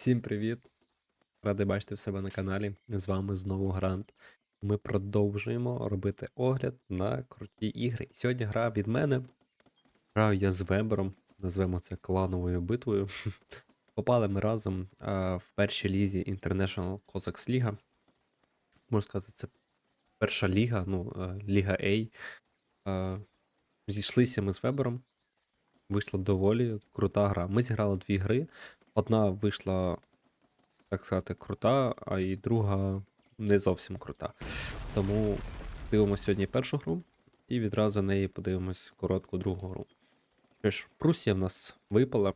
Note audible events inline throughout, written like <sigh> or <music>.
Всім привіт! Радий бачити в себе на каналі. З вами знову Грант. Ми продовжуємо робити огляд на круті ігри. Сьогодні гра від мене. Граю я з Вебером, назвемо це клановою битвою. <laughs> Попали ми разом а, в першій лізі International Cossacks League. Можна сказати, це перша ліга, ну, а, Ліга A. А, Зійшлися ми з Вебером. Вийшла доволі крута гра. Ми зіграли дві гри. Одна вийшла, так сказати, крута, а і друга не зовсім крута. Тому дивимося сьогодні першу гру і відразу неї подивимось коротку другу гру. Що ж, Прусія в нас випала.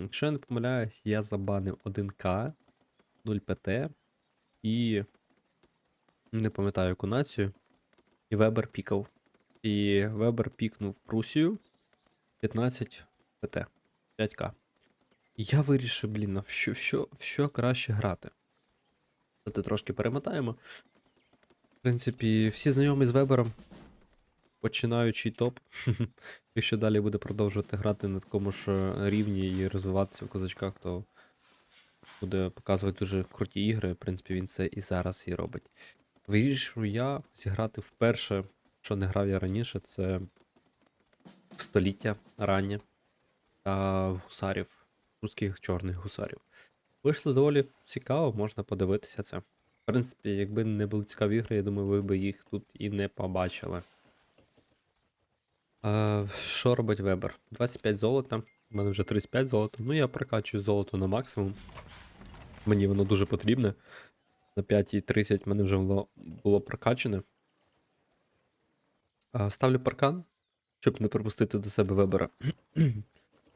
Якщо я не помиляюсь, я забанив 1К, 0ПТ і не пам'ятаю яку націю. І Вебер пікав. І Вебер пікнув Прусію 15 ПТ. 5К. Я вирішив, блін, в що, що, що краще грати. Це трошки перемотаємо. В принципі, всі знайомі з Вебером. Починаючий топ. <laughs> Якщо далі буде продовжувати грати на такому ж е, рівні і розвиватися в козачках, то буде показувати дуже круті ігри. В принципі, він це і зараз і робить. Вирішив я зіграти вперше, що не грав я раніше, це в століття раннє та в гусарів русських чорних гусарів. Вийшло доволі цікаво, можна подивитися це. В принципі, якби не були цікаві ігри, я думаю, ви б їх тут і не побачили. А, що робить Вебер? 25 золота. У мене вже 35 золота. Ну, я прокачую золото на максимум. Мені воно дуже потрібне. На 5,30 в мене вже було, було прокачане. А, ставлю паркан, щоб не пропустити до себе Вебера.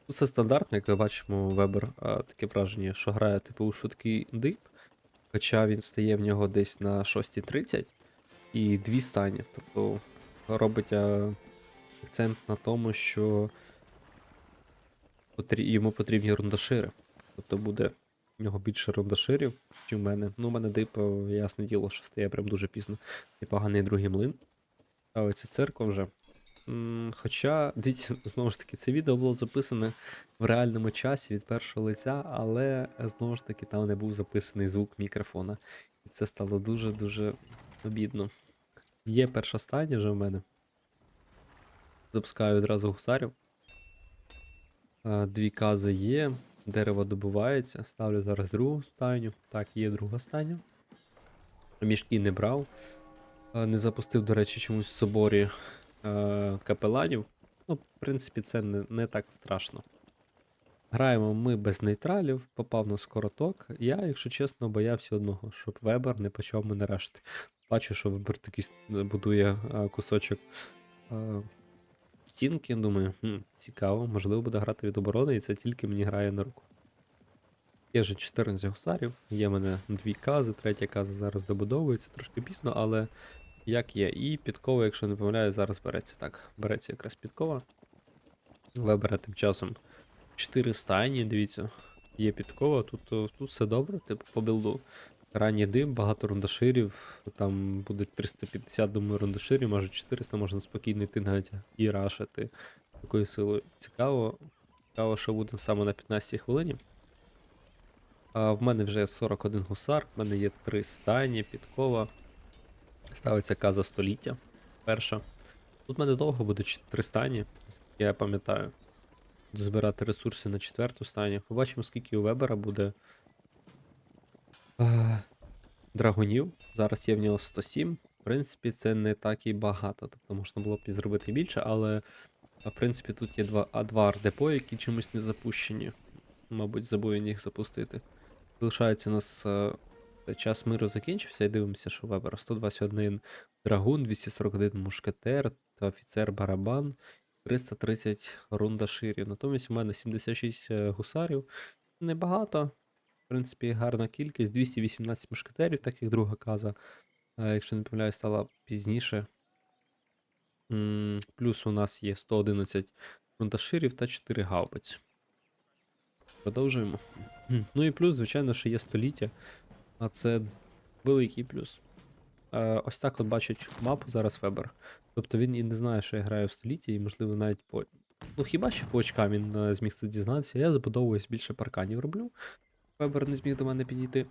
Це стандартно, як ми бачимо, Вебер таке враження, що грає типу у швидкий дип, хоча він стає в нього десь на 6.30 і дві стані. Тобто робить а, акцент на тому, що потрі... йому потрібні рундашири. Тобто буде в нього більше рундаширів, ніж в мене. Ну, у мене дип, ясне діло, що стає прям дуже пізно. І поганий другий млин. Ставиться церква вже. Хоча, дивіться, знову ж таки, це відео було записане в реальному часі від першого лиця, але е, знову ж таки там не був записаний звук мікрофона. І це стало дуже-дуже обідно. Є перша стадія вже в мене. Запускаю одразу гусарів. Е, Дві кази є, дерево добувається. Ставлю зараз другу стайню. Так, є друга стайня. Мішки не брав. Е, Не запустив, до речі, чомусь в соборі е, капеланів. Ну, в принципі, це не, не так страшно. Граємо ми без нейтралів, попав на скороток. Я, якщо чесно, боявся одного, щоб Вебер не почав мене решти. Бачу, що Вебер такий будує е, кусочок е, стінки. Думаю, хм, цікаво, можливо, буде грати від оборони, і це тільки мені грає на руку. Є вже 14 гусарів, є в мене дві кази, третя каза зараз добудовується, трошки пізно, але як є. І підкова, якщо не помиляю, зараз береться. Так, береться якраз підкова. Вибере тим часом 4 стайні, дивіться. Є підкова, тут, тут все добре, типу по білду. Ранній дим, багато рундаширів, там буде 350, думаю, рундаширів, може 400, можна спокійно йти навіть і рашити такою силою. Цікаво, цікаво, що буде саме на 15 хвилині. А, в мене вже 41 гусар, в мене є 3 стайні, підкова. Ставиться каза століття. Перша. Тут в мене довго буде 4 стані, я пам'ятаю. Збирати ресурси на четверту стані. Побачимо, скільки у Вебера буде е, драгунів. Зараз є в нього 107. В принципі, це не так і багато. Тобто можна було б і зробити більше, але в принципі тут є два, а, два ардепо, які чомусь не запущені. Мабуть, забув їх запустити. Залишається у нас е, час миру закінчився і дивимося, що у Вебера 121 драгун, 241 мушкетер та офіцер барабан, 330 рундаширів. Натомість у мене 76 е, гусарів. Небагато. В принципі, гарна кількість. 218 мушкетерів, так як друга каза. е, Якщо не помиляюсь, стала пізніше. Плюс у нас є 111 рундаширів та 4 гаубиць. Продовжуємо. Ну і плюс, звичайно, що є століття. А це великий плюс. Ось так от бачить мапу зараз Фебер. Тобто він і не знає, що я граю в столітті, і, можливо, навіть по. Ну, хіба що по очкам він е, зміг це дізнатися. Я забудовуюсь більше парканів роблю. Вебер не зміг до мене підійти.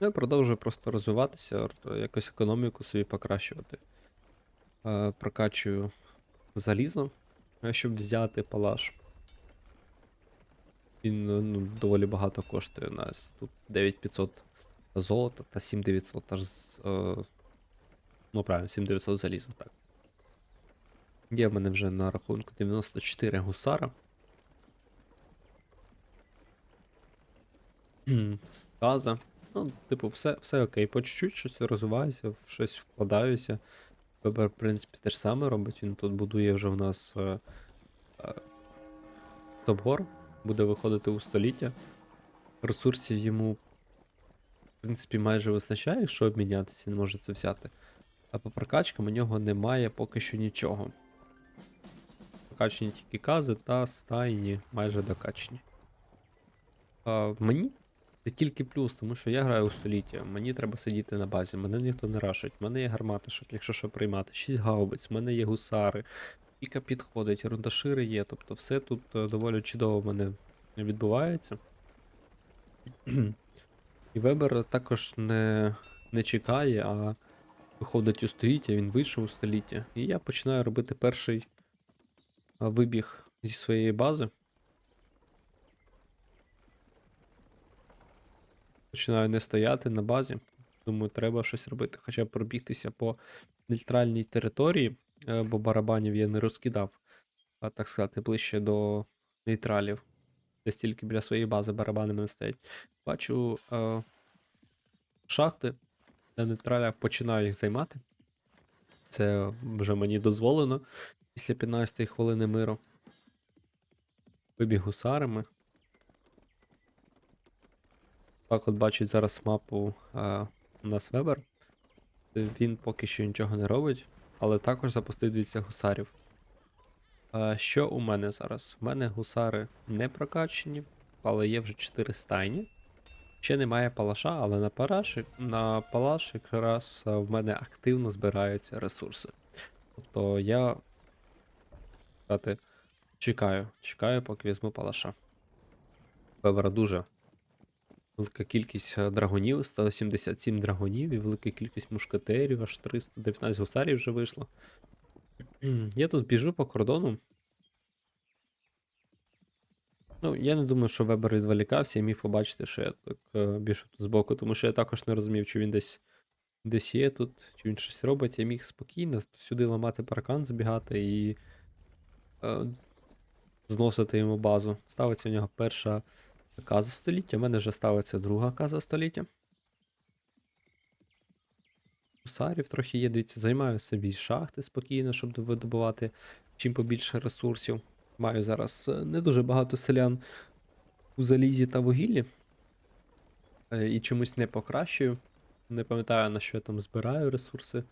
Я продовжую просто розвиватися, якось економіку собі покращувати. Е, прокачую залізо, щоб взяти палаш. Він е, ну, доволі багато коштує у нас. Тут 9500 золота та 7900 аж з. Е, ну, правильно, 7900 заліза, так. Є в мене вже на рахунку 94 гусара. <clears throat> Сказа. Ну, типу, все, все окей. По чуть-чуть щось розвиваюся, в щось вкладаюся. Вебер, в принципі, те ж саме робить. Він тут будує вже в нас е, е, Топгор, буде виходити у століття. Ресурсів йому, в принципі, майже вистачає, якщо обмінятися, він може це взяти. А по прокачкам у нього немає поки що нічого. Прокачені тільки кази та стайні майже докачені. А, мені це тільки плюс, тому що я граю у століття. Мені треба сидіти на базі, мене ніхто не рашить. У мене є гармати, щоб якщо що приймати. 6 гаубиць, в мене є гусари, піка підходить, рундашири є. Тобто все тут е, доволі чудово в мене відбувається. <clears throat> І Вебер також не, не чекає, а виходить у століття, він вийшов у століття. І я починаю робити перший вибіг зі своєї бази. Починаю не стояти на базі. Думаю, треба щось робити. Хоча пробігтися по нейтральній території, е, бо барабанів я не розкидав, а так сказати, ближче до нейтралів. Десь тільки біля своєї бази барабани мене стоять. Бачу е, шахти на нейтралях, починаю їх займати. Це вже мені дозволено після 15-ї хвилини миру. Вибіг гусарами. Так, от бачить зараз мапу а, у нас Вебер. Він поки що нічого не робить, але також запустив гусарів. А, що у мене зараз? У мене гусари не прокачені, але є вже 4 стайні. Ще немає палаша, але на параші, на палаш якраз в мене активно збираються ресурси. Тобто я чекаю, чекаю, поки візьму палаша. Вебера дуже велика кількість драгонів, 177 драгонів і велика кількість мушкетерів, аж 319 гусарів вже вийшло. Я тут біжу по кордону. Ну, я не думаю, що Вебер відволікався і міг побачити, що я так е, біжу тут збоку, тому що я також не розумів, чи він десь десь є тут, чи він щось робить. Я міг спокійно сюди ламати паркан, забігати і е, зносити йому базу. Ставиться у нього перша каза століття, у мене вже ставиться друга каза століття. Гусарів трохи є, дивіться, займаю собі шахти спокійно, щоб видобувати чим побільше ресурсів. Маю зараз е, не дуже багато селян у залізі та вугіллі. Е, І чомусь не покращую. Не пам'ятаю, на що я там збираю ресурси.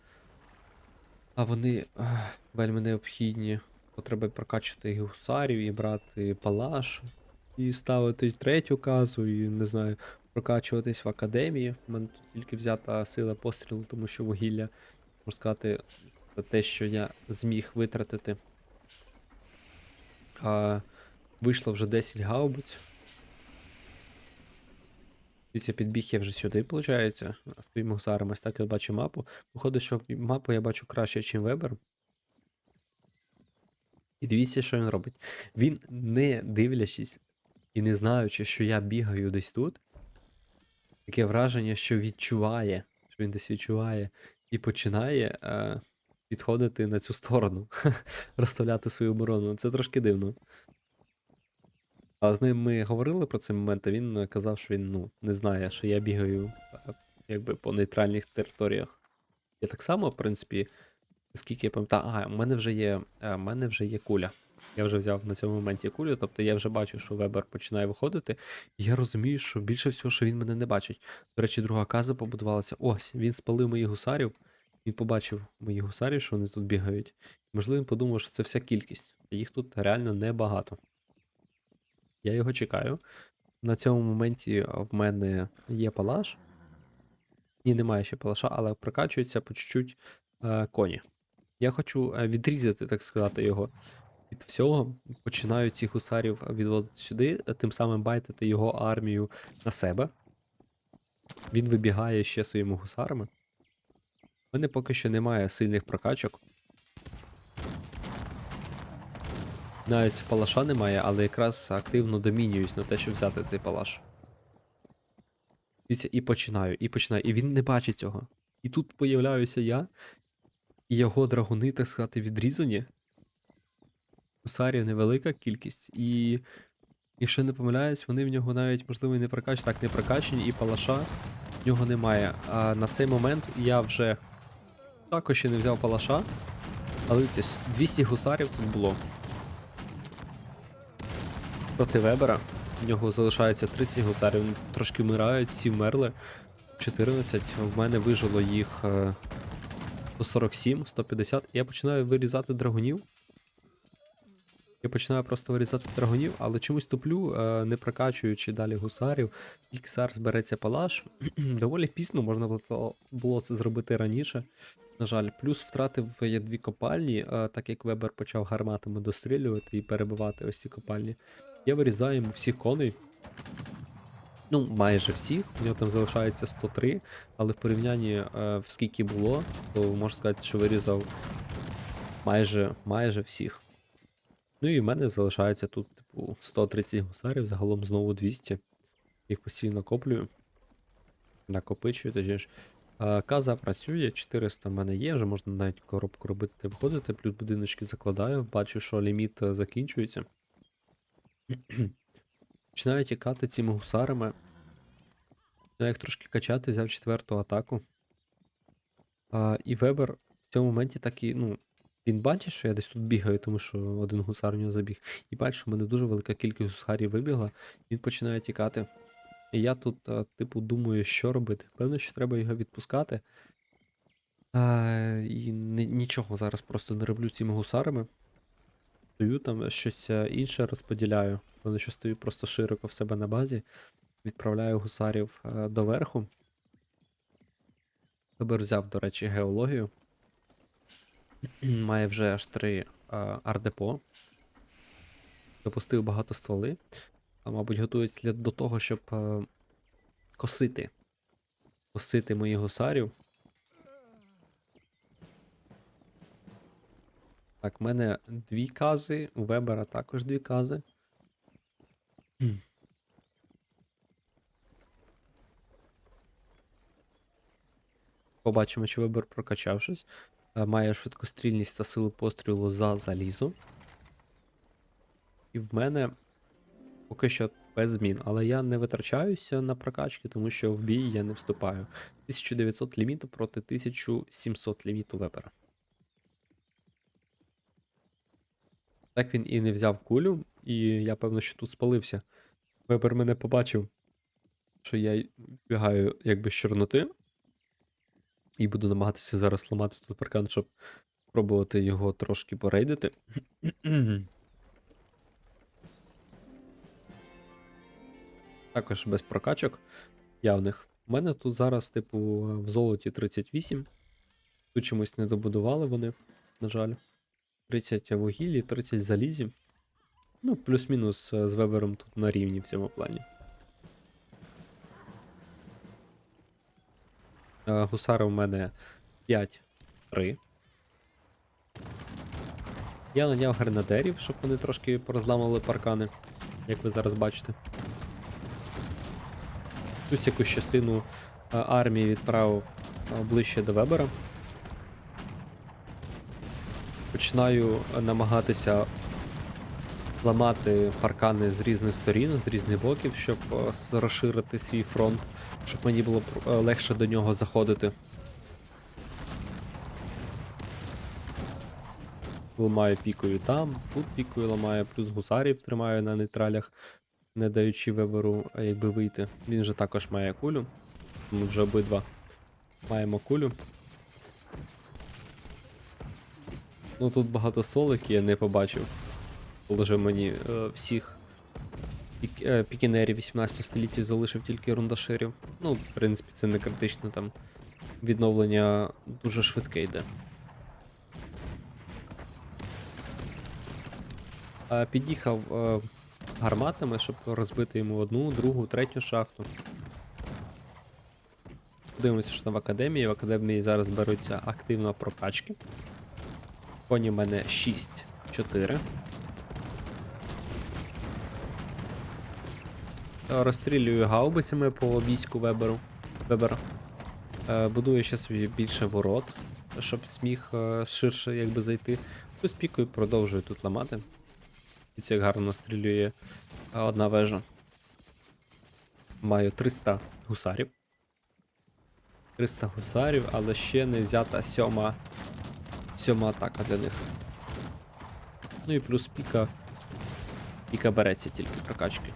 А вони ах, вельми необхідні. Потреба прокачувати і гусарів, і брати палаш, і ставити третю казу, і не знаю, прокачуватись в академії. У мене тут тільки взята сила пострілу, тому що вугілля, можна сказати, те, що я зміг витратити. А, вийшло вже 10 гаубиць. Після підбіг я вже сюди, виходить. Гусаром, ось так я бачу мапу. Виходить, що мапу я бачу краще, ніж Вебер. І дивіться, що він робить. Він, не дивлячись і не знаючи, що я бігаю десь тут, таке враження, що відчуває, що він десь відчуває, і починає е, підходити на цю сторону, <laughs> розставляти свою оборону. Це трошки дивно. А з ним ми говорили про цей момент, а він казав, що він ну, не знає, що я бігаю е, якби по нейтральних територіях. Я так само, в принципі, скільки я пам'ятаю, а, у мене вже є, е, у мене вже є куля. Я вже взяв на цьому моменті кулю, тобто я вже бачу, що Вебер починає виходити. І я розумію, що більше всього, що він мене не бачить. До речі, друга каза побудувалася. Ось, він спалив моїх гусарів. Він побачив моїх гусарів, що вони тут бігають. Можливо, він подумав, що це вся кількість. Їх тут реально небагато. Я його чекаю. На цьому моменті в мене є палаш. Ні, немає ще палаша, але прокачується по чуть-чуть е, коні. Я хочу е, відрізати, так сказати, його від всього починають цих гусарів відводити сюди, тим самим байтити його армію на себе. Він вибігає ще своїми гусарами. У мене поки що немає сильних прокачок. Навіть палаша немає, але якраз активно домінююсь на те, щоб взяти цей палаш. І починаю, і починаю. І він не бачить цього. І тут появляюся я, і його драгуни, так сказати, відрізані. Гусарів невелика кількість, і якщо не помиляюсь, вони в нього навіть, можливо, і не прокачані. Так, не прокачані, і палаша в нього немає. А на цей момент я вже також ще не взяв палаша. Але це 200 гусарів тут було. Проти Вебера. В нього залишається 30 гусарів, трошки вмирають, всі вмерли. 14. В мене вижило їх е, 147, 150. Я починаю вирізати драгунів. Я починаю просто вирізати драгунів, але чомусь туплю, е, не прокачуючи далі гусарів. Тільки зараз береться палаш. <clears throat> Доволі пізно можна було- це зробити раніше. На жаль, плюс втратив я дві копальні, е, так як Вебер почав гарматами дострілювати і перебивати ось ці копальні. Я вирізаю йому всіх коней. Ну, майже всіх. У нього там залишається 103, але в порівнянні е, в скільки було, то можна сказати, що вирізав майже, майже всіх. Ну і в мене залишається тут, типу, 130 гусарів, загалом знову 200. Їх постійно накоплюю. Накопичую, точніше. Каза працює, 400 в мене є, вже можна навіть коробку робити та виходити, плюс будиночки закладаю, бачу, що ліміт е, закінчується. <clears throat> Починаю тікати цими гусарами. Ну, як трошки качати, взяв четверту атаку. А, і Вебер в цьому моменті так і, ну, він бачить, що я десь тут бігаю, тому що один гусар в нього забіг. І бачить, що в мене дуже велика кількість гусарів вибігла, він починає тікати. І я тут, типу, думаю, що робити. Певно, що треба його відпускати. А, і ни- нічого зараз просто не роблю цими гусарами. Стою там щось е, інше розподіляю. Певно, що стою просто широко в себе на базі. Відправляю гусарів е, доверху. Вибір взяв, до речі, геологію. Має вже аж три е, ардепо. Допустив багато стволи. А, мабуть, готується до того, щоб е, косити. Косити моїх гусарів. Так, в мене дві кази, у Вебера також дві кази. Побачимо, чи Вебер прокачав щось. Е, Має швидкострільність та силу пострілу за залізо. І в мене поки що без змін, але я не витрачаюся на прокачки, тому що в бій я не вступаю. 1900 ліміту проти 1700 ліміту Вебера. Так він і не взяв кулю, і я певно, що тут спалився. Вебер мене побачив, що я бігаю якби з чорноти. І буду намагатися зараз ламати тут паркан, щоб пробувати його трошки порейдити. <clears throat> Також без прокачок явних. У мене тут зараз, типу, в золоті 38. Тут чомусь не добудували вони, на жаль. 30 вугіллі, 30 залізів. Ну, плюс-мінус е, з вебером тут на рівні в цьому плані. Гусари у мене 5-3. Я наняв гренадерів, щоб вони трошки порозламували паркани, як ви зараз бачите. Плюс якусь частину е, армії відправив е, ближче до Вебера. Починаю е, намагатися ламати паркани з різних сторін, з різних боків, щоб е, розширити свій фронт, щоб мені було е, легше до нього заходити. Ламаю пікою там, тут пікою ламаю, плюс гусарів тримаю на нейтралях, не даючи вибору, а якби вийти. Він же також має кулю. Ми вже обидва маємо кулю. Ну тут багато столик я не побачив. Положив мені е, всіх пік, е, пікінерів 18 століття залишив тільки рундаширів. Ну, в принципі, це не критично там. Відновлення дуже швидке йде. Е, Під'їхав е, гарматами, щоб розбити йому одну, другу, третю шахту. Подивимося, що там в академії. В академії зараз беруться активно прокачки. Коні в мене 6-4. Розстрілюю гаубицями по війську Веберу. Вебера. Е, Будую ще собі більше ворот, щоб зміг е, ширше якби зайти. Плюс пікою продовжую тут ламати. Дивіться, як гарно стрілює е, одна вежа. Маю 300 гусарів. 300 гусарів, але ще не взята сьома, сьома атака для них. Ну і плюс піка. Піка береться тільки прокачки.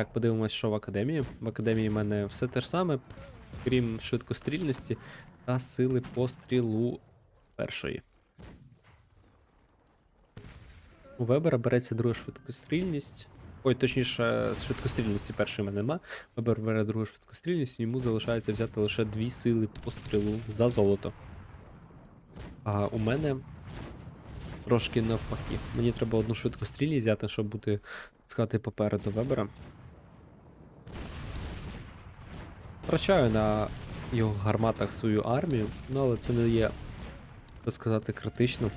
Так, подивимось, що в академії. В академії в мене все те ж саме, крім швидкострільності та сили пострілу першої. У Вебера береться друга швидкострільність. Ой, точніше, з швидкострільності першої мене нема. Вебер бере другу швидкострільність, йому залишається взяти лише дві сили пострілу за золото. А у мене трошки навпаки. Мені треба одну швидкострільність взяти, щоб бути сказати попереду Вебера. Втрачаю на його гарматах свою армію, ну але це не є, так сказати, критично.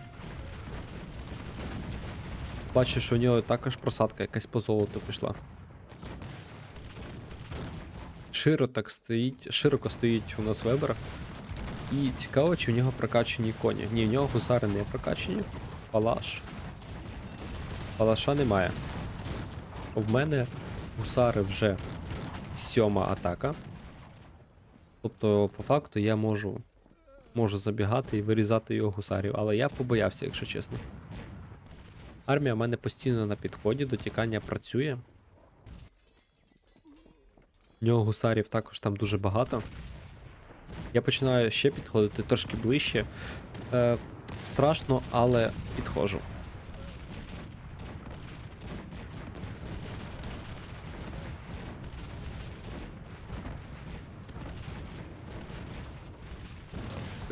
Бачу, що у нього також просадка якась по золоту пішла. Широ так стоїть, широко стоїть у нас Вебер. І цікаво, чи у нього прокачані коні. Ні, у нього гусари не прокачані. Палаш. Палаша немає. В мене гусари вже сьома атака. Тобто, по факту, я можу, можу забігати і вирізати його гусарів, але я побоявся, якщо чесно. Армія в мене постійно на підході, дотікання працює. В нього гусарів також там дуже багато. Я починаю ще підходити трошки ближче. Е, страшно, але підходжу.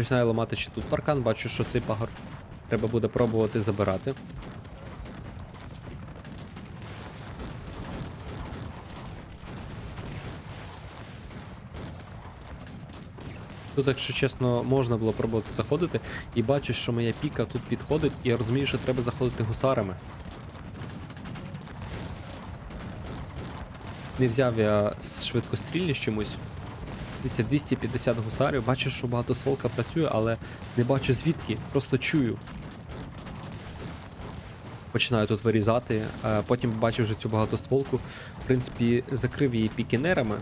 Починаю ламати ще тут паркан, бачу, що цей пагор треба буде пробувати забирати. Тут, якщо чесно, можна було пробувати заходити, і бачу, що моя піка тут підходить, і я розумію, що треба заходити гусарами. Не взяв я швидкострільність чомусь. Дивіться, 250 гусарів. Бачу, що багатостволка працює, але не бачу звідки, просто чую. Починаю тут вирізати, потім бачив вже цю багатостволку. В принципі, закрив її пікінерами,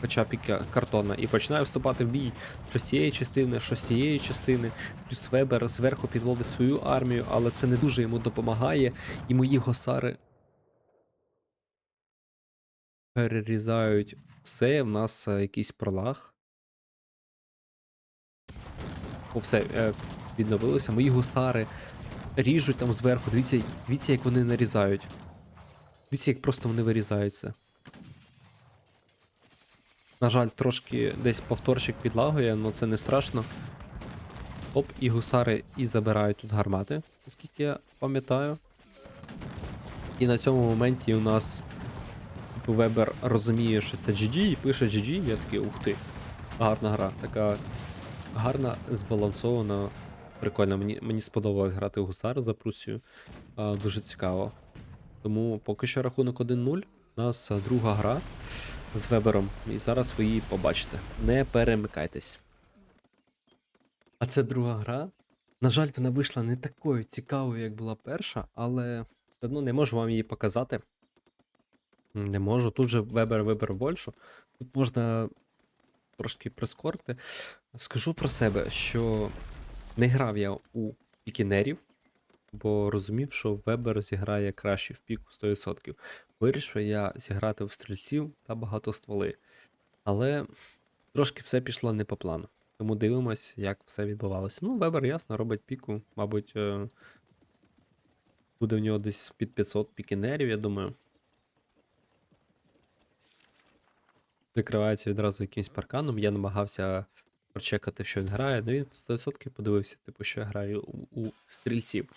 хоча піка картонна, і починаю вступати в бій що з цієї частини, що з цієї частини. Плюс Вебер зверху підводить свою армію, але це не дуже йому допомагає. І мої гусари перерізають все. В нас е, якийсь пролаг. О, все, е, відновилося. Мої гусари ріжуть там зверху. Дивіться, дивіться, як вони нарізають. Дивіться, як просто вони вирізаються. На жаль, трошки десь повторчик підлагує, але це не страшно. Оп, і гусари і забирають тут гармати, наскільки я пам'ятаю. І на цьому моменті у нас типу, Вебер розуміє, що це GG, і пише GG, я такий, ух ти. Гарна гра. Така гарна, збалансована. Прикольно, мені, мені сподобалось грати в гусар за Прусію. А, дуже цікаво. Тому поки що рахунок 1-0. У нас друга гра з Вебером. І зараз ви її побачите. Не перемикайтесь. А це друга гра. На жаль, вона вийшла не такою цікавою, як була перша, але все одно не можу вам її показати. Не можу. Тут же Вебер вибрав більшу. Тут можна трошки прискорити. Скажу про себе, що не грав я у пікінерів, бо розумів, що Вебер зіграє краще в піку 100%. Вирішив я зіграти в стрільців та багатостволи. Але трошки все пішло не по плану. Тому дивимось, як все відбувалося. Ну, Вебер ясно робить піку. Мабуть, е, буде в нього десь під 500 пікінерів, я думаю. Закривається відразу якимсь парканом. Я намагався прочекати, що він грає. Ну він 100% подивився, типу, що я граю у, у стрільців.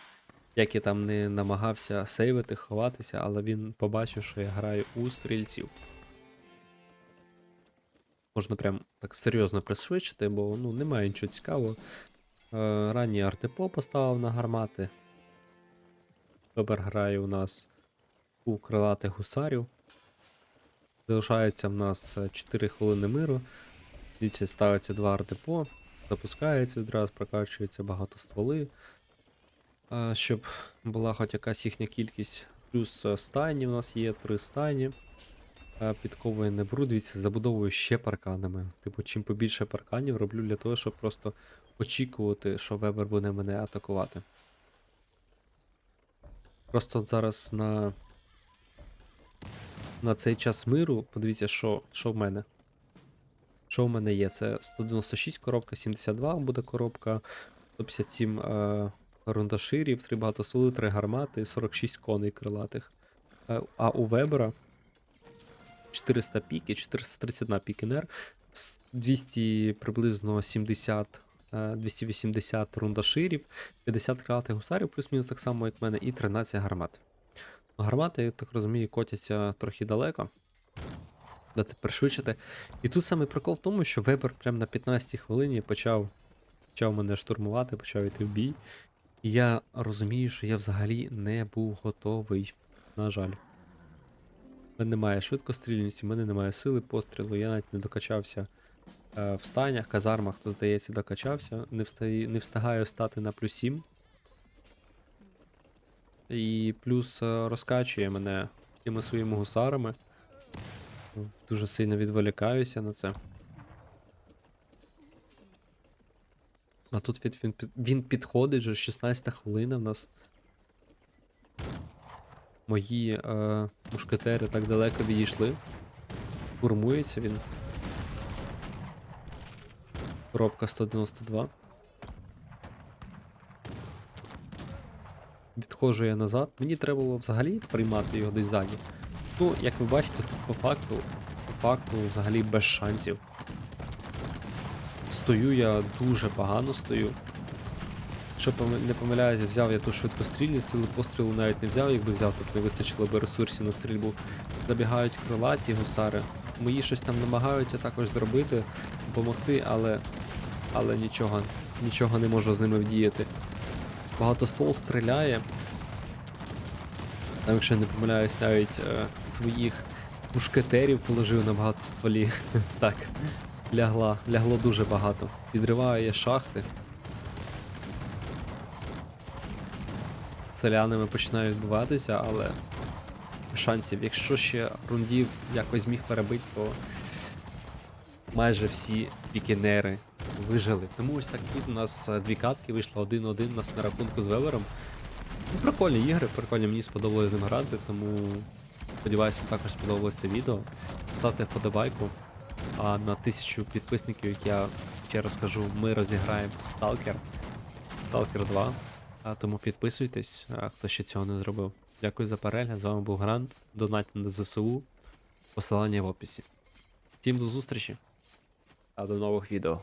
Як я там не намагався сейвити, ховатися, але він побачив, що я граю у стрільців. Можна прям так серйозно пришвидшити, бо ну, немає нічого цікавого. Е, ранній артепо поставив на гармати. Вебер грає у нас у крилатих гусарів. Залишається в нас е, 4 хвилини миру. Дивіться, ставиться два артепо, запускається відразу, прокачується багато стволи. Щоб була хоч якась їхня кількість. Плюс е, стайні у нас є, три стайні. Е, Підковує не беру, дивіться, забудовую ще парканами. Типу, чим побільше парканів роблю для того, щоб просто очікувати, що Вебер буде мене атакувати. Просто зараз на. На цей час миру, подивіться, що, що в мене. Що в мене є? Це 196 коробка, 72 буде коробка, 157 е, рундаширів, 3 багатосули, 3 гармати, 46 коней крилатих. Е, а у Вебера 400 піки, 431 пікінер, с- 200 приблизно 70, е, 280 рундаширів, 50 крилатих гусарів, плюс-мінус так само, як в мене, і 13 гармат. Гармати, я так розумію, котяться трохи далеко. Дати пришвидшити. І тут саме прикол в тому, що Вебер прямо на 15 хвилині почав, почав мене штурмувати, почав йти в бій. І я розумію, що я взагалі не був готовий. На жаль. У мене немає швидкострільності, в мене немає сили пострілу, я навіть не докачався е, в станях, казармах, то здається, докачався. Не, встаю, не встигаю стати на плюс 7. І плюс е, розкачує мене тими своїми гусарами. Дуже сильно відволікаюся на це. А тут від, він, він підходить вже 16 хвилина в нас. Мої е, мушкетери так далеко відійшли. Формується він. Коробка 192. Відходжу я назад. Мені треба було взагалі приймати його десь ззаді. Ну, як ви бачите, тут по факту, по факту взагалі без шансів. Стою я дуже погано стою. Що поми- не помиляюся, взяв я ту швидкострільність, сили пострілу навіть не взяв, якби взяв, то не вистачило би ресурсів на стрільбу. Забігають крилаті гусари. Мої щось там намагаються також зробити, допомогти, але. Але нічого, нічого не можу з ними вдіяти. Багатоствол стріляє. Там, якщо я не помиляюсь, навіть е, своїх мушкетерів положив на багато стволі. <laughs> так, лягла, лягло дуже багато. Підриваю я шахти. Селянами починаю відбуватися, але шансів, якщо ще рундів якось зміг перебити, то майже всі пікінери вижили. Тому ось так тут у нас е, дві катки вийшло один-один у нас на рахунку з Вевером. Ну, прикольні ігри, прикольні, мені сподобалось з ним грати, тому сподіваюся, вам також сподобалось це відео. Ставте вподобайку. А на тисячу підписників, як я ще раз кажу, ми розіграємо Stalker. Stalker 2. А тому підписуйтесь, а хто ще цього не зробив. Дякую за перегляд. З вами був Грант. Донатьте на ЗСУ. Посилання в описі. Всім до зустрічі. А до нових відео.